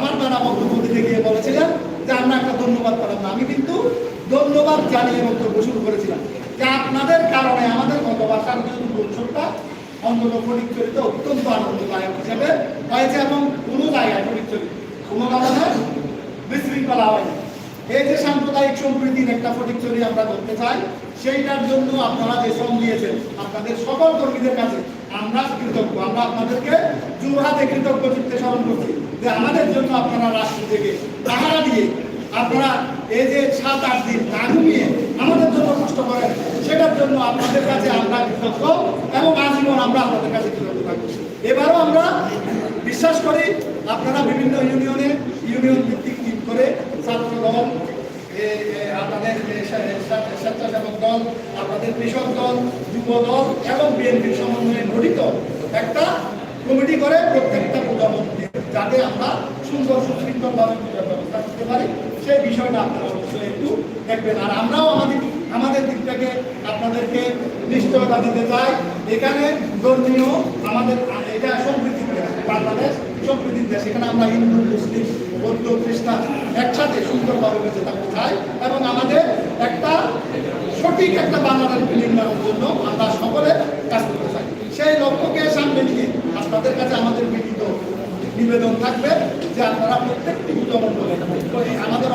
আমার নানা বক্তব্য গিয়ে বলেছিলেন যে আমরা একটা ধন্যবাদ পেলাম না। আমি কিন্তু ধন্যবাদ জানিয়ে বক্তব্য শুরু করেছিলাম যে আপনাদের কারণে আমাদের গত ভাষার কিন্তু উৎসবটা অন্তত ফটিকচুরিতে অত্যন্ত আনন্দদায়ক হিসেবে হয়েছে এবং কোনো জায়গায় ফটিকচুরি কোনো কারণে বিশৃঙ্খলা হয়নি। এই যে সাম্প্রদায়িক সম্প্রীতির একটা ফটিকচুরি আমরা করতে চাই, সেইটার জন্য আপনারা যে শ্রম দিয়েছেন, আপনাদের সকল কর্মীদের কাছে আমরা কৃতজ্ঞ। আমরা আপনাদেরকে জোরহাতে কৃতজ্ঞ চিত্তে স্মরণ করছি। যে আমাদের জন্য আপনারা রাষ্ট্র থেকে পাহারা দিয়ে আপনারা এই যে সাত, আট দিন না ঘুমিয়ে আমাদের জন্য কষ্ট করেন, সেটার জন্য আপনাদের কাছে আমরা কৃতজ্ঞ এবং আজীবন আমরা আপনাদের কাছে কৃতজ্ঞ থাকব। এবারও আমরা বিশ্বাস করি আপনারা বিভিন্ন ইউনিয়নে, ইউনিয়ন ভিত্তিক টিম করে ছাত্র দল আপনাদের স্বেচ্ছাসেবক দল, আপনাদের কৃষক দল, যুব দল এবং বিএনপির সমন্বয়ে গঠিত একটা কমিটি করে প্রত্যেকটা মন্দিরে যাতে আমরা সুন্দর সুশৃঙ্খলভাবে পূজার ব্যবস্থা করতে পারি। সেই বিষয়টা আপনারা অবশ্যই একটু দেখবেন। আর আমরাও আমাদের আমাদের দিক থেকে আপনাদেরকে নিশ্চয়তা দিতে চাই। এখানে ধর্মীয় আমাদের এটা সম্প্রীতির দেশ, বাংলাদেশ সম্প্রীতির দেশ। এখানে আমরা হিন্দু মুসলিম বৌদ্ধ খ্রিস্টান একসাথে সুন্দরভাবে বেঁচে থাকতে চাই এবং আমাদের একটা সঠিক একটা বাংলাদেশ নির্মাণের জন্য আমরা সকলে কাজ করতে চাই সেই লক্ষ্যকে সামনে নিয়ে আপনাদের কাছে আমাদের বিনীত নিবেদন থাকবে যে আপনারা প্রত্যেকটি উদ্যমণ্ডলে আমাদের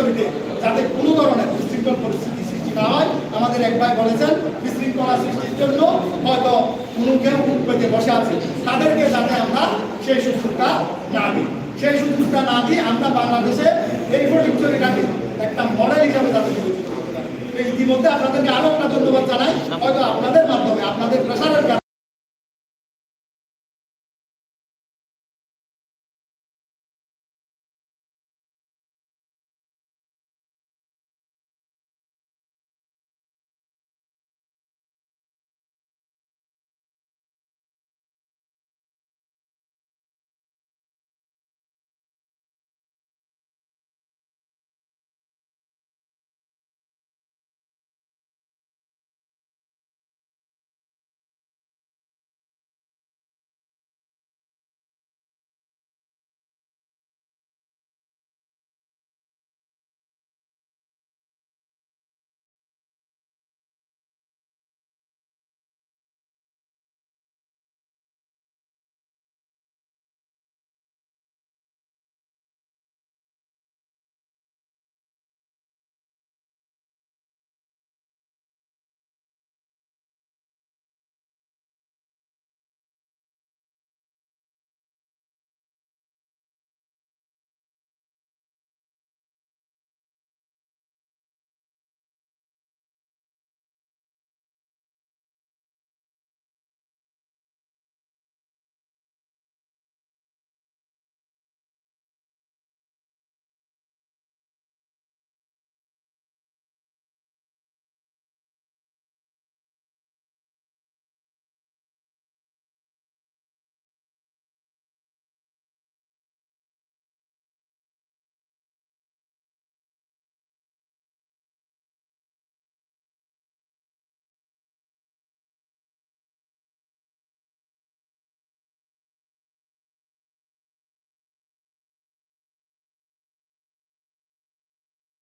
অন্তত যাতে কোনো ধরনের বিশৃঙ্খল পরিস্থিতি সৃষ্টি না হয়, আমাদের এক ভাই বলেছেন, বিশৃঙ্খলা সৃষ্টির জন্য হয়তো কোনো কেউ মুখ পেতে বসে আছে। তাদেরকে যাতে আমরা সেই সুযোগটা না দিই। সেই সুযোগটা না দিয়ে আমরা বাংলাদেশে এই ফটিক চরিটাকে একটা মডেল হিসাবে যাতে বিবেচিত করতে পারি। তো ইতিমধ্যে আপনাদেরকে আরও একটা ধন্যবাদ জানাই। হয়তো আপনাদের